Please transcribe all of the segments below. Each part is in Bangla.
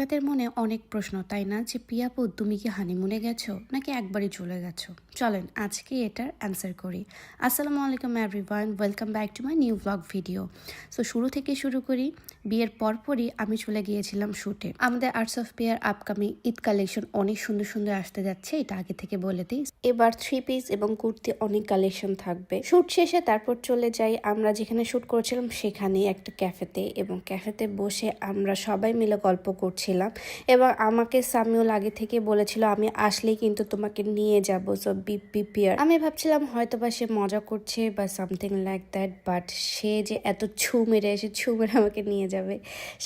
আপনাদের মনে অনেক প্রশ্ন, তাই না? যে, পিয়াপু, তুমি কি হানিমুনে গেছো নাকি একবারই চলে গেছো? চলেন, আজকে এটার অ্যান্সার করি। আসসালামু আলাইকুম everyone welcome back to my new blog video so শুরু থেকে শুরু করি। বিয়ের পরপরই আমি চলে গিয়েছিলাম শ্যুটে আমাদের arts of pair upcoming Eid collection অনেক সুন্দর সুন্দর আসতে যাচ্ছে, এটা আগে থেকে বলে দিই। এবার থ্রি পিস এবং কুর্তি অনেক কালেকশন থাকবে। শ্যুট শেষে তারপর চলে যাই। আমরা যেখানে শ্যুট করেছিলাম সেখানেই একটা ক্যাফেতে এবং ক্যাফেতে বসে আমরা সবাই মিলে গল্প করছিলাম এবং আমাকে সামিউল আগে থেকে বলেছিল, আমি আসলেই কিন্তু তোমাকে নিয়ে যাব। সো বি প্রিপেয়ার আমি ভাবছিলাম হয়তো বা সে মজা করছে বা সামথিং লাইক দ্যাট বাট সে যে এত ছু মেরে এসে ছু মেরে আমাকে নিয়ে যাবে,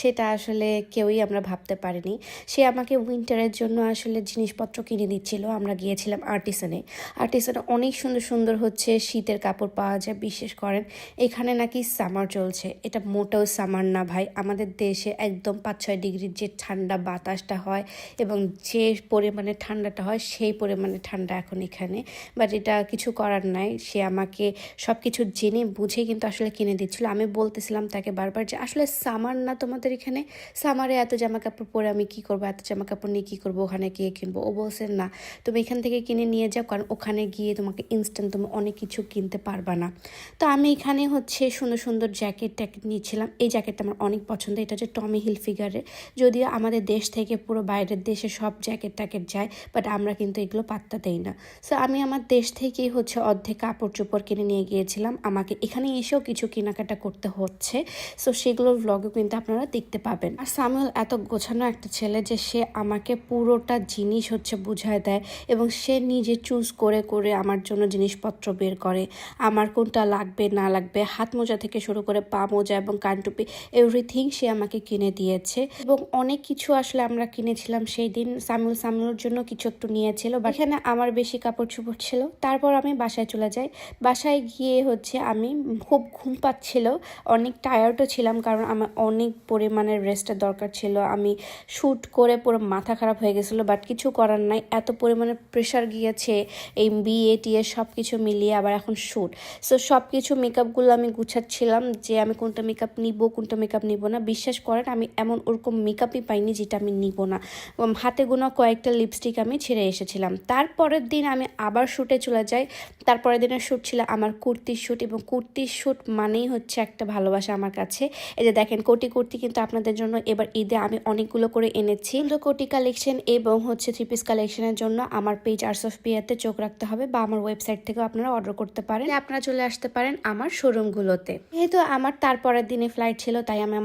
সেটা আসলে কেউই আমরা ভাবতে পারিনি। সে আমাকে উইন্টারের জন্য আসলে জিনিসপত্র কিনে দিচ্ছিল। আমরা গিয়েছিলাম আর্টিসানে আর্টিসানে অনেক সুন্দর সুন্দর হচ্ছে শীতের কাপড় পাওয়া যায়, বিশেষ করেন এখানে নাকি সামার চলছে। এটা মোটেও সামার না ভাই, আমাদের দেশে একদম পাঁচ ছয় ডিগ্রির যে ঠান্ডা বাতাসটা হয় এবং যে পরিমাণে ঠান্ডাটা হয় সেই পরিমাণে ঠান্ডা এখন এখানে। বাট এটা কিছু করার নাই। সে আমাকে সব কিছু জেনে, বুঝে কিন্তু আসলে কিনে দিচ্ছিল। আমি বলতেছিলাম তাকে বারবার যে, আসলে সামার না তোমাদের এখানে? সামারে এত জামা কাপড় পরে আমি কি করব? এত জামা কাপড় নিয়ে কী করব? ওখানে গিয়ে কিনবো? ও বলছে, না, তুমি এখান থেকে কিনে নিয়ে যাও, কারণ ওখানে গিয়ে তোমাকে ইনস্ট্যান্ট তুমি অনেক কিছু কিনতে পারবা না। তো আমি এখানে হচ্ছে সুন্দর সুন্দর জ্যাকেট ট্যাকেট নিয়েছিলাম। এই জ্যাকেটটা আমার অনেক পছন্দ এটা হচ্ছে টমি হিল ফিগারের যদিও আমাদের দেশ থেকে পুরো বাইরের দেশে সব জ্যাকেট ট্যাকেট যায় বাট আমরা কিন্তু এগুলো পাত্তা দেই না। সো আমি আমার দেশ থেকেই হচ্ছে অর্ধেক কাপড় চোপড় কিনে নিয়ে গিয়েছিলাম। আমাকে এখানে এসেও কিছু কেনাকাটা করতে হচ্ছে। সো সেগুলো ভ্লগে কিন্তু আপনারা দেখতে পাবেন। আর সামুয়েল এত গোছানো একটা ছেলে যে সে আমাকে পুরোটা জিনিস হচ্ছে বুঝায় দেয় এবং সে নিজে চুজ করে করে আমার জন্য জিনিসপত্র বের করে। আমার কোনটা লাগবে, না লাগবে, হাত মোজা থেকে শুরু করে পা মোজা এবং কানটুপি এভরিথিং সে আমাকে কিনে দিয়েছে। এবং অনেক কিছু আসলে আমরা কিনেছিলাম সেই দিন। সামিউল সামিউলের জন্য কিছু একটু নিয়েছিল বা এখানে আমার বেশি কাপড় চোপড় ছিল। তারপর আমি বাসায় চলে যাই। বাসায় গিয়ে হচ্ছে আমি খুব ঘুম পাচ্ছিল, অনেক টায়ার্ডও ছিলাম কারণ আমার অনেক পরিমাণের রেস্টের দরকার ছিল। আমি শ্যুট করে পুরো মাথা খারাপ হয়ে গেছিল বাট কিছু করার নাই। এত পরিমাণে প্রেশার গিয়েছে, এই বিয়ে টিয়ে সব কিছু মিলিয়ে আবার এখন শ্যুট সো সব কিছু মেকআপগুলো আমি গুছাচ্ছিলাম যে আমি কোনটা মেকআপ নিব, কোনটা মেকআপ নিব না। বিশ্বাস করেন, আমি এমন ওরকম মেকআপই পাইনি যেটা আমি নিব না। হাতে গোনা কয়েকটা লিপস্টিক আমি ছেড়ে এসেছিলাম। তারপরের দিন আমি আবার শ্যুটে চলে যাই। তারপরের দিনের শ্যুট ছিল আমার কুর্তির শ্যুট এবং কুর্তির শ্যুট মানেই হচ্ছে একটা ভালোবাসা আমার কাছে। এই যে দেখেন, কোটি কুর্তি কিন্তু আপনাদের জন্য এবার ঈদে আমি অনেকগুলো করে এনেছি। কোটি কালেকশন এবং হচ্ছে থ্রি পিস কালেকশনের জন্য আমার পেজ আর্টস অফ পিয়াতে চোখ রাখতে হবে বা আমার ওয়েবসাইট থেকেও আপনারা অর্ডার করতে পারেন। আপনারা চলে আসতে পারেন আমার শোরুমগুলোতে যেহেতু আমার তারপরের দিনে ফ্লাইট ছিল, তাই আমি আমার